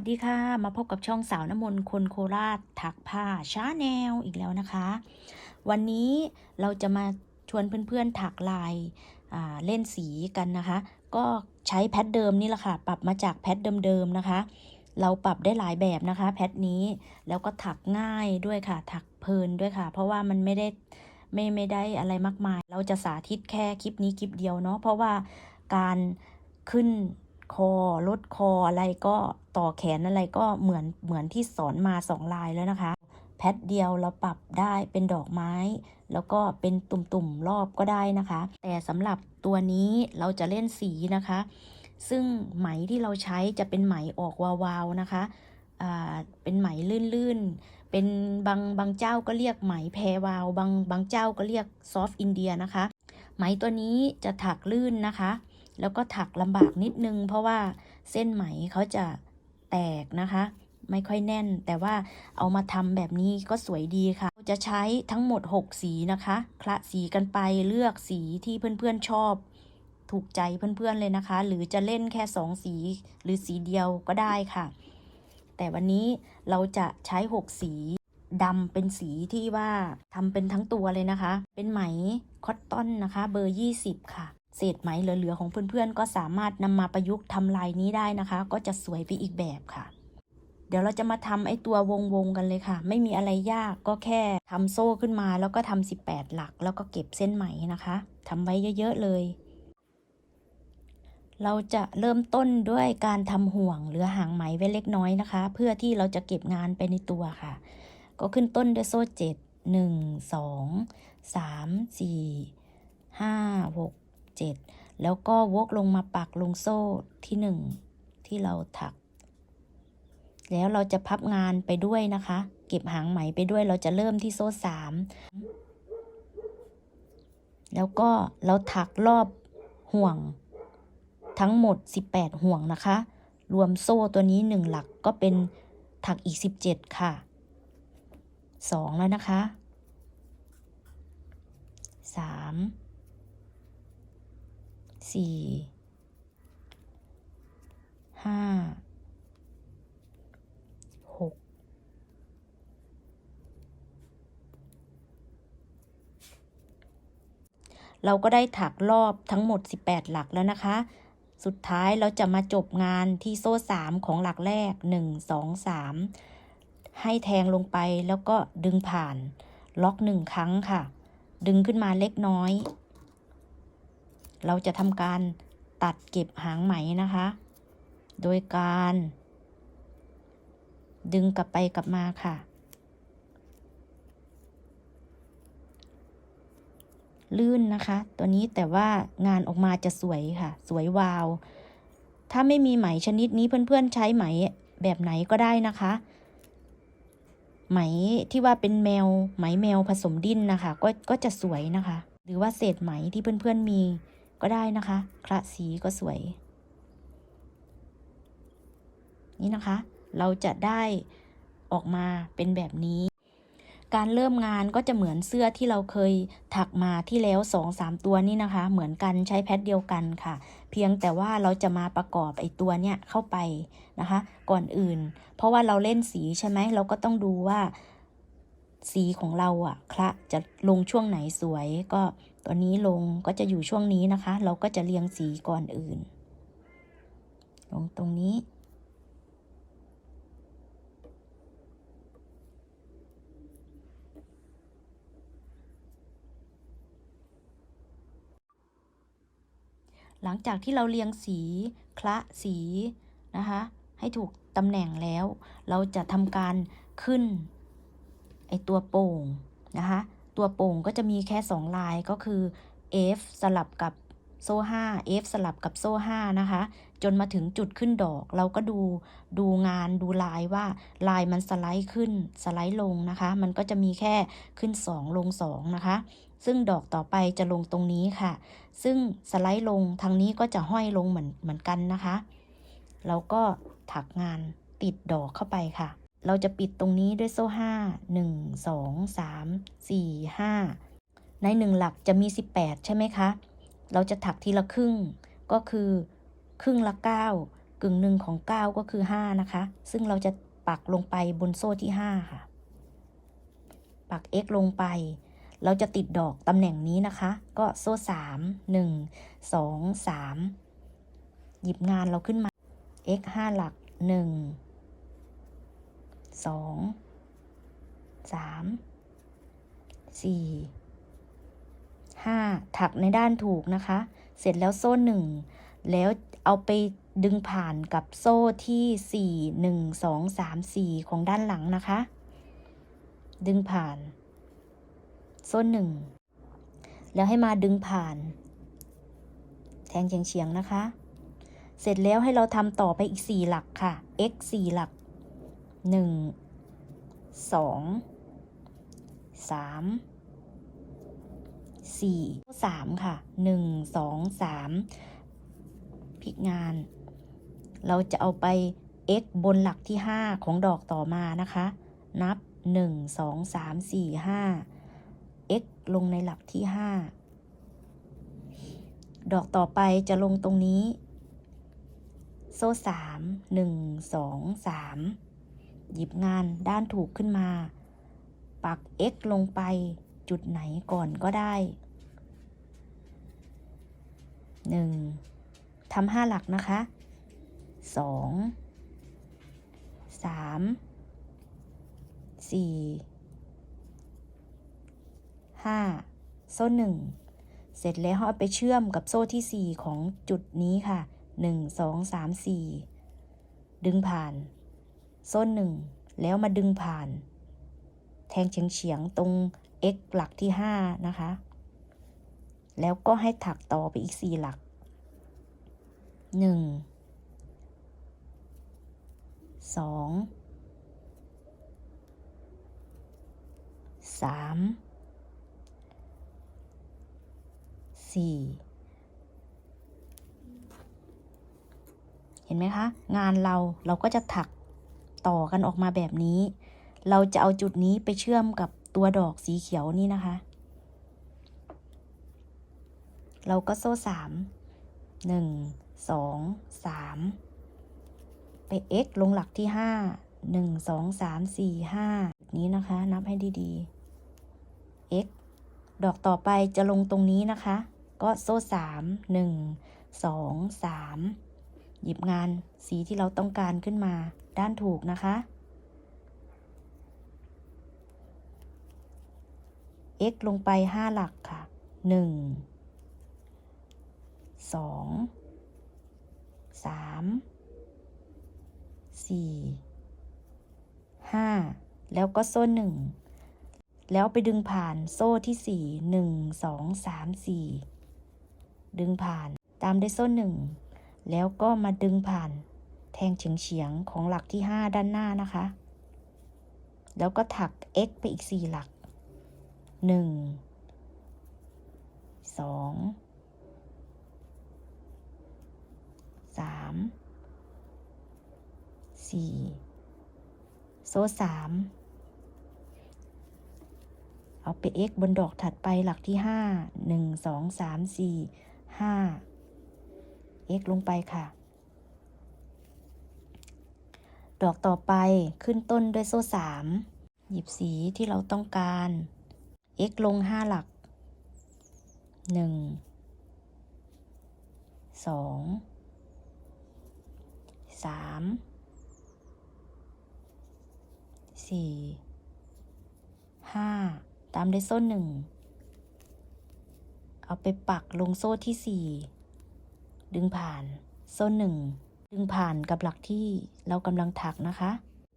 วัสดีค่ะ มาพบกับช่องสาวน้ำมนต์คนโคราชถักผ้าชาแนลอีกแล้วนะคะ วันนี้เราจะมาชวนเพื่อนๆถักลายาเล่นสีกันนะคะ ก็ใช้แพทเดิมนี่แหละค่ะ ปรับมาจากแพทเดิมๆนะคะ เราปรับได้หลายแบบนะคะ แพทนี้แล้วก็ถักง่ายด้วยค่ะ ถักเพลินด้วยค่ะ เพราะว่ามันไม่ได้ไม่ไม่ได้อะไรมากมาย เราจะสาธิตแค่คลิปนี้คลิปเดียวเนาะเพราะว่าการขึ้น คอ ลดคออะไรก็ต่อแขนอะไรก็เหมือนเหมือนที่สอนมาสองลายแล้วนะคะ แพทเดียวเราปรับได้เป็นดอกไม้ แล้วก็เป็นตุ่มๆรอบก็ได้นะคะ แต่สำหรับตัวนี้เราจะเล่นสีนะคะ ซึ่งไหมที่เราใช้จะเป็นไหมออกวาวๆนะคะเป็นไหมลื่นๆ เป็นบางบางเจ้าก็เรียกไหมแพรวาวบางบางเจ้าก็เรียกซอฟต์อินเดียนะคะ ไหมตัวนี้จะถักลื่นนะคะ แล้วก็ถักลำบากนิดนึง เพราะว่าเส้นไหมเขาจะแตกนะคะ ไม่ค่อยแน่น แต่ว่าเอามาทำแบบนี้ก็สวยดีค่ะเราจะใช้ทั้งหมด 6 สีนะคะคละสีกันไปเลือกสีที่เพื่อนๆชอบ ถูกใจเพื่อนๆเลยนะคะ หรือจะเล่นแค่ 2 สีหรือสีเดียวก็ได้ค่ะ แต่วันนี้เราจะใช้ 6 สีดำเป็นสีที่ว่าทำเป็นทั้งตัวเลยนะคะ เป็นไหมคอตตอนนะคะ เบอร์ 20 ค่ะ เศษไหมเหลือๆของเพื่อนๆ ก็สามารถนำมาประยุกต์ทำลายนี้ได้นะคะ ก็จะสวยไปอีกแบบค่ะ เดี๋ยวเราจะมาทำไอ้ตัววงวงๆกันเลยค่ะ ไม่มีอะไรยากก็แค่ทำโซ่ขึ้นมา แล้วก็ทำ18 หลัก แล้วก็เก็บเส้นไหมนะคะทำไว้เยอะๆเลย เราจะเริ่มต้นด้วยการทำห่วงหรือหางไหมไว้เล็กน้อยนะคะ เพื่อที่เราจะเก็บงานไปในตัวค่ะ ก็ขึ้นต้นด้วยโซ่เจ็ดหนึ่งส องสามสี่ห้าหกเจ็ดแล้วก็วกลงมาปักลงโซ่ที่หนึ่งที่เราถัก แล้วเราจะพับงานไปด้วยนะคะ เก็บหางไหมไปด้วยเราจะเริ่มที่โซ่สามแล้วก็เราถักรอบห่วง ทั้งหมด 18 ห่วงนะคะ รวมโซ่ตัวนี้ 1 หลักก็เป็นถักอีก 17 ค่ะ 2 แล้วนะคะ 3 4 5 6เราก็ได้ถักรอบทั้งหมด 18 หลักแล้วนะคะ สุดท้ายเราจะมาจบงานที่โซ่ 3 ของหลักแรก 1 2 3 ให้แทงลงไปแล้วก็ดึงผ่าน ล็อกหนึ่งครั้งค่ะ ดึงขึ้นมาเล็กน้อย เราจะทำการตัดเก็บหางไหมนะคะ โดยการ ดึงกลับไปกลับมาค่ะ ลื่นนะคะ ตัวนี้แต่ว่างานออกมาจะสวยค่ะ สวยวาว ถ้าไม่มีไหมชนิดนี้เพื่อนๆใช้ไหมแบบไหนก็ได้นะคะ ไหมที่ว่าเป็นแมว ไหมแมวผสมดิ้นนะคะ ก็ก็จะสวยนะคะ หรือว่าเศษไหมที่เพื่อนๆมี ก็ได้นะคะคละสีก็สวย นี่นะคะ เราจะได้ออกมาเป็นแบบนี้ การเริ่มงานก็จะเหมือนเสื้อที่เราเคยถักมาที่แล้ว2องสามตัวนี่นะคะ เหมือนกันใช้แพทเดียวกันค่ะ เพียงแต่ว่าเราจะมาประกอบไอ้ตัวเนี้ยเข้าไปนะคะ ก่อนอื่น เพราะว่าเราเล่นสีใช่ไหมเราก็ต้องดูว่า สีของเราอะคละจะลงช่วงไหนสวย ก็ตัวนี้ลงก็จะอยู่ช่วงนี้นะคะ เราก็จะเรียงสีก่อนอื่น ลงตรงนี้ หลังจากที่เราเรียงสีคละสีนะคะ ให้ถูกตำแหน่งแล้ว เราจะทำการขึ้น ไอตัวโป่งนะคะ ตัวโป่งก็จะมีแค่ 2 ลายก็คือ F สลับกับโซ่5 F สลับกับโซ่5นะคะ จนมาถึงจุดขึ้นดอก เราก็ดูดูงานดูลายว่าลายมันสไลด์ขึ้นสไลด์ลงนะคะ มันก็จะมีแค่ขึ้น 2 ลง 2 นะคะ ซึ่งดอกต่อไปจะลงตรงนี้ค่ะ ซึ่งสไลด์ลงทางนี้ก็จะห้อยลงเหมือนเหมือนกันนะคะ เราก็ถักงานติดดอกเข้าไปค่ะ เราจะปิดตรงนี้ด้วยโซ่ห้าหนึ่งสองสามสี่ห้าในหนึ่งหลักจะมี18ใช่ไหมคะ เราจะถักทีละครึ่ง ก็คือครึ่งละ9กึ่งหนึ่งของ9ก็คือ5นะคะ ซึ่งเราจะปักลงไปบนโซ่ที่5ค่ะ ปัก x ลงไป เราจะติดดอกตำแหน่งนี้นะคะ ก็โซ่3 1 2 3หยิบงานเราขึ้นมา x 5หลัก 1 2 3 4 5ถักในด้านถูกนะคะ เสร็จแล้วโซ่หนึ่งแล้วเอาไปดึงผ่านกับโซ่ที่4 1 2 3 4ของด้านหลังนะคะ ดึงผ่าน โซ่หนึ่งแล้วให้มาดึงผ่าน แทงเฉียงๆนะคะ เสร็จแล้วให้เราทำต่อไปอีก4หลักค่ะ x 4หลัก 1 2 3สี่สามค่ะหนึ่งสองสามพลิกงาน เราจะเอาไป x บนหลักที่ห้าของดอกต่อมานะคะ นับหนึ่งสองสามสี่ห้า x ลงในหลักที่ห้าดอกต่อไปจะลงตรงนี้ โซ่สามหนึ่งสองสาม หยิบงานด้านถูกขึ้นมา ปัก x ลงไปจุดไหนก่อนก็ได้หนึ่งทำห้าหลักนะคะสองสามสี่ห้าโซ่หนึ่งเสร็จแล้วเอาไปเชื่อมกับโซ่ที่สี่ของจุดนี้ค่ะหนึ่งสองสามสี่ดึงผ่าน โซ่หนึ่งแล้วมาดึงผ่าน แทงเฉียงเฉียงตรง x หลักที่ 5 นะคะ แล้วก็ให้ถักต่อไปอีก 4 หลัก 1 2 3 4 เห็นไหมคะ งานเราเราก็จะถัก ต่อกันออกมาแบบนี้ เราจะเอาจุดนี้ไปเชื่อมกับตัวดอกสีเขียวนี่นะคะ เราก็โซ่สามหนึ่งสองสามไป x ลงหลักที่ห้าหนึ่งสองสามสี่ห้านี้นะคะ นับให้ดีๆ x ดอกต่อไปจะลงตรงนี้นะคะ ก็โซ่สามหนึ่งสองสาม หยิบงานสีที่เราต้องการขึ้นมาด้านถูกนะคะ x ลงไป 5 หลักค่ะ 1 2 3 4 5 แล้วก็โซ่หนึ่งแล้วไปดึงผ่านโซ่ที่ 4 1 2 3 4 ดึงผ่านตามด้วยโซ่หนึ่ง แล้วก็มาดึงผ่านแทงเฉียงเฉียงๆของหลักที่ 5 ด้านหน้านะคะ แล้วก็ถัก x ไปอีก 4 หลักหนึ่งสองสามสี่โซ่สามเอาไป x บนดอกถัดไปหลักที่ห้าหนึ่งสองสามสี่ห้า x ลงไปค่ะ ดอกต่อไปขึ้นต้นด้วยโซ่สามหยิบสีที่เราต้องการ x ลงห้าหลักหนึ่งสองสามสี่ห้าตามด้วยโซ่หนึ่งเอาไปปักลงโซ่ที่สี่ ดึงผ่านโซ่หนึ่งดึงผ่านกับหลักที่เรากำลังถักนะคะ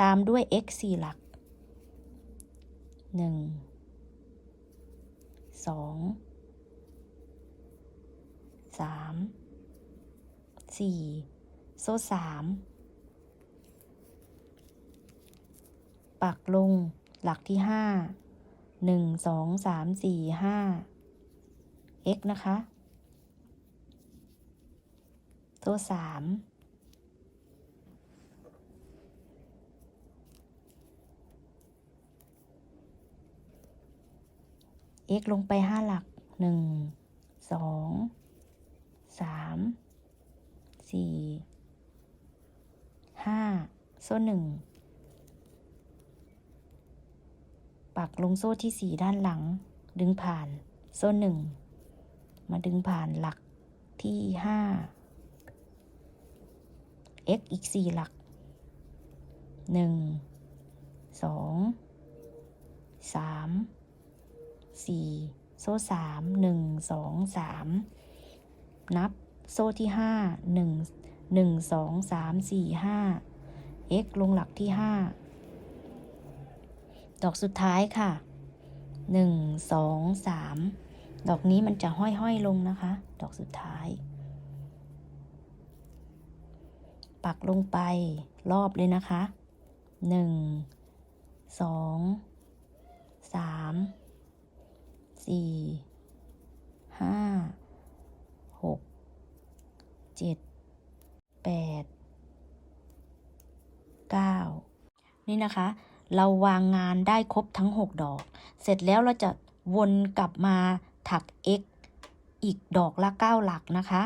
ตามด้วย x สี่หลักหนึ่งสองสามสี่โซ่สามปักลงหลักที่ห้าหนึ่งสองสามสี่ห้า x นะคะ โซ่สาม x ลงไปห้าหลักหนึ่งสองสามสี่ห้าโซ่หนึ่งปักลงโซ่ที่สี่ด้านหลัง ดึงผ่านโซ่หนึ่งมาดึงผ่านหลักที่ห้า x อีกสี่หลักหนึ่งสองสามสี่โซ่สามหนึ่งสองสามนับโซ่ที่ห้าหนึ่งหนึ่งสองสามสี่ห้า x ลงหลักที่ห้าดอกสุดท้ายค่ะหนึ่งสองสามดอกนี้มันจะห้อยๆลงนะคะ ดอกสุดท้าย ปักลงไปรอบเลยนะคะหนึ่งสองสามสี่ห้าหกเจ็ดแปดเก้านี่นะคะ เราวางงานได้ครบทั้ง 6 ดอก เสร็จแล้วเราจะวนกลับมาถัก x อีกดอกละ 9 หลักนะคะ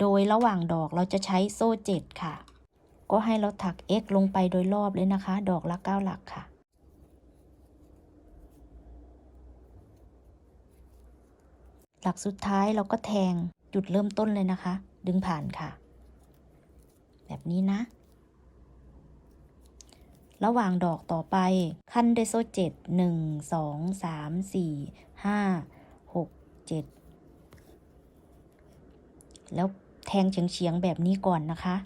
โดยระหว่างดอกเราจะใช้โซ่ 7 ค่ะ ก็ให้เราถัก x ลงไปโดยรอบเลยนะคะ ดอกละ9หลักค่ะ หลักสุดท้ายเราก็แทงจุดเริ่มต้นเลยนะคะ ดึงผ่านค่ะ แบบนี้นะ ระหว่างดอกต่อไป ขั้นด้วยโซ่เจ็ดหนึ่งสองสามสี่ห้าหกเจ็ดแล้วแทงเฉียงเฉียงๆแบบนี้ก่อนนะคะ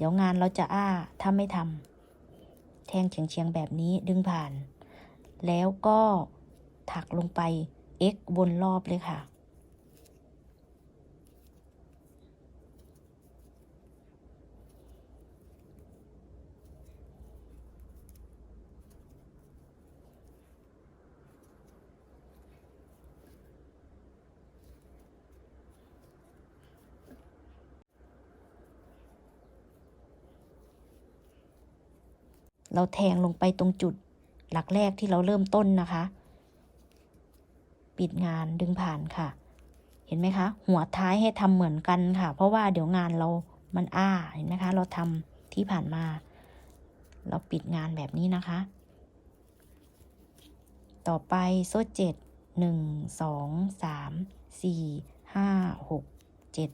เดี๋ยวงานเราจะอ้าถ้าไม่ทำแทงเฉียงเฉียงๆแบบนี้ดึงผ่าน แล้วก็ถักลงไป x วนรอบเลยค่ะ เราแทงลงไปตรงจุดหลักแรกที่เราเริ่มต้นนะคะ ปิดงานดึงผ่านค่ะ เห็นไหมคะ หัวท้ายให้ทำเหมือนกันค่ะ เพราะว่าเดี๋ยวงานเรามันอ้าเห็นไหมคะ เราทำที่ผ่านมา เราปิดงานแบบนี้นะคะ ต่อไปโซ่เจ็ดหนึ่งสองสามสี่ห้าหกเจ็ด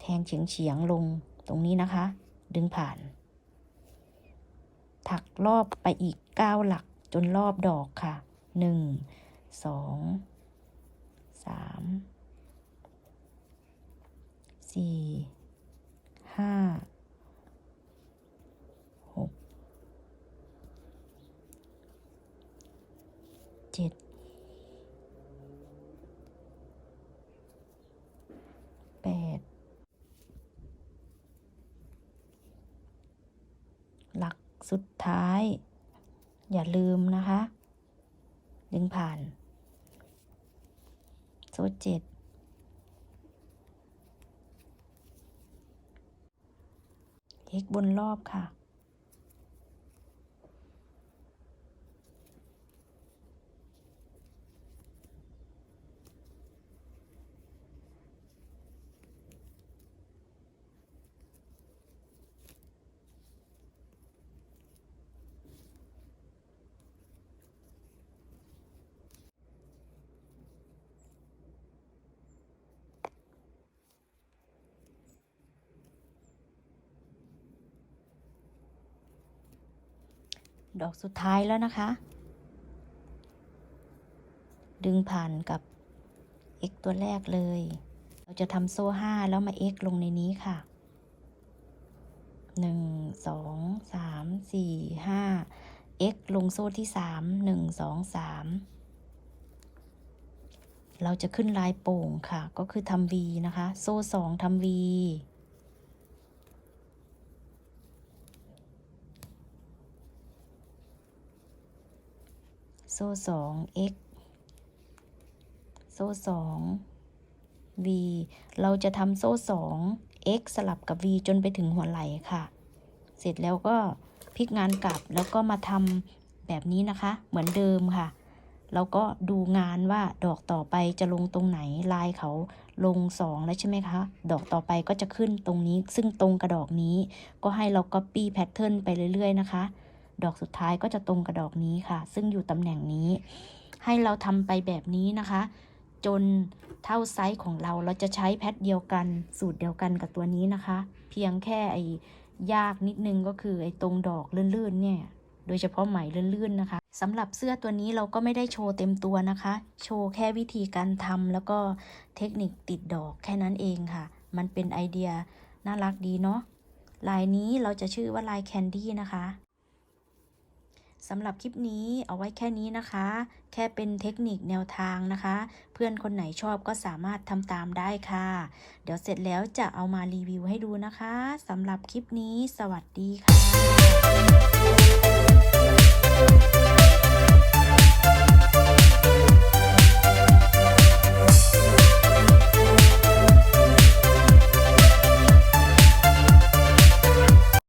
แทงเฉียงเฉียงลงตรงนี้นะคะ ดึงผ่าน ถักรอบไปอีก 9 หลักจนรอบดอกค่ะ 1 2 3 4 5 6 7 8 หลัก สุดท้าย อย่าลืมนะคะ ดึงผ่านโซ่เจ็ดเอ็กบนรอบค่ะ ดอกสุดท้ายแล้วนะคะ ดึงผ่านกับ x ตัวแรกเลย เราจะทำโซ่ห้าแล้วมา x ลงในนี้ค่ะหนึ่งสองสามสี่ห้า x ลงโซ่ที่สามหนึ่งสองสามเราจะขึ้นลายโป่งค่ะ ก็คือทำ v นะคะ โซ่สองทำ v โซ่สอง x โซ่สอง v เราจะทำโซ่สอง x สลับกับ v จนไปถึงหัวไหล่ค่ะ เสร็จแล้วก็พลิกงานกลับแล้วก็มาทำแบบนี้นะคะ เหมือนเดิมค่ะเราก็ดูงานว่าดอกต่อไปจะลงตรงไหน ลายเขาลงสองแล้วใช่ไหมคะ ดอกต่อไปก็จะขึ้นตรงนี้ ซึ่งตรงกับดอกนี้ ก็ให้เรา copy pattern ไปเรื่อย ๆ นะคะ ดอกสุดท้ายก็จะตรงกับดอกนี้ค่ะ ซึ่งอยู่ตำแหน่งนี้ ให้เราทำไปแบบนี้นะคะ จนเท่าไซส์ของเราเราจะใช้แพทเดียวกัน สูตรเดียวกันกับตัวนี้นะคะ เพียงแค่ไอ้ยากนิดนึงก็คือไอ้ตรงดอกลื่นๆเนี่ยโดยเฉพาะไหมลื่นๆนะคะสำหรับเสื้อตัวนี้เราก็ไม่ได้โชว์เต็มตัวนะคะ โชว์แค่วิธีการทำแล้วก็เทคนิคติดดอกแค่นั้นเองค่ะ มันเป็นไอเดียน่ารักดีเนาะลายนี้เราจะชื่อว่าลายแคนดี้นะคะ สำหรับคลิปนี้เอาไว้แค่นี้นะคะ แค่เป็นเทคนิคแนวทางนะคะ เพื่อนคนไหนชอบก็สามารถทำตามได้ค่ะ เดี๋ยวเสร็จแล้วจะเอามารีวิวให้ดูนะคะสำหรับคลิปนี้ สวัสดีค่ะ